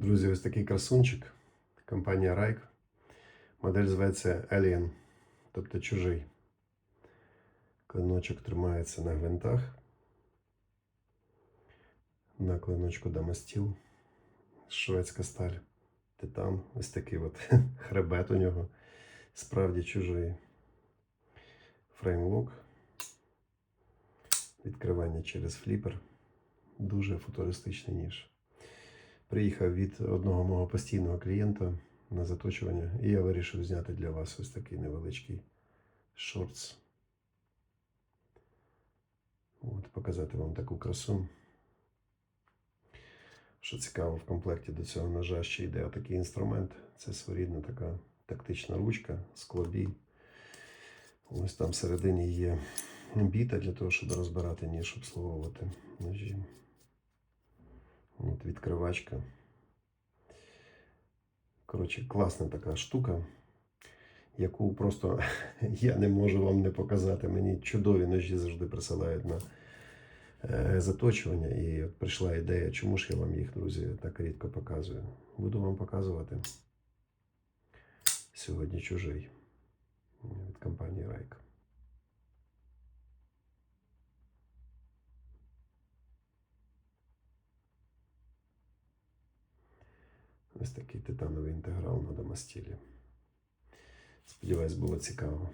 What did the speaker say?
Друзі, ось такий красунчик. Компанія Rike. Модель зветься Alien, тобто чужий. Клиночок тримається на гвинтах. На клиночку дамастіл. Шведська сталь. Титан. Ось такий от хребет у нього. Справді чужий. Фреймлок. Відкривання через фліпер. Дуже футуристичний ніж. Приїхав від одного мого постійного клієнта на заточування, і я вирішив зняти для вас ось такий невеличкий шортс. От, показати вам таку красу. Що цікаво, в комплекті до цього ножа ще йде отакий інструмент. Це своєрідна така тактична ручка, склобій. Ось там всередині є біта для того, щоб розбирати ніж, обслуговувати ножі. От відкривачка. Коротше, класна така штука, яку просто я не можу вам не показати. Мені чудові ножі завжди присилають на е, заточування. І от прийшла ідея, чому ж я вам їх, друзі, так рідко показую. Буду вам показувати сьогодні чужий від компанії Райк. Ось такий титановий інтеграл на домостілі. Сподіваюсь, було цікаво.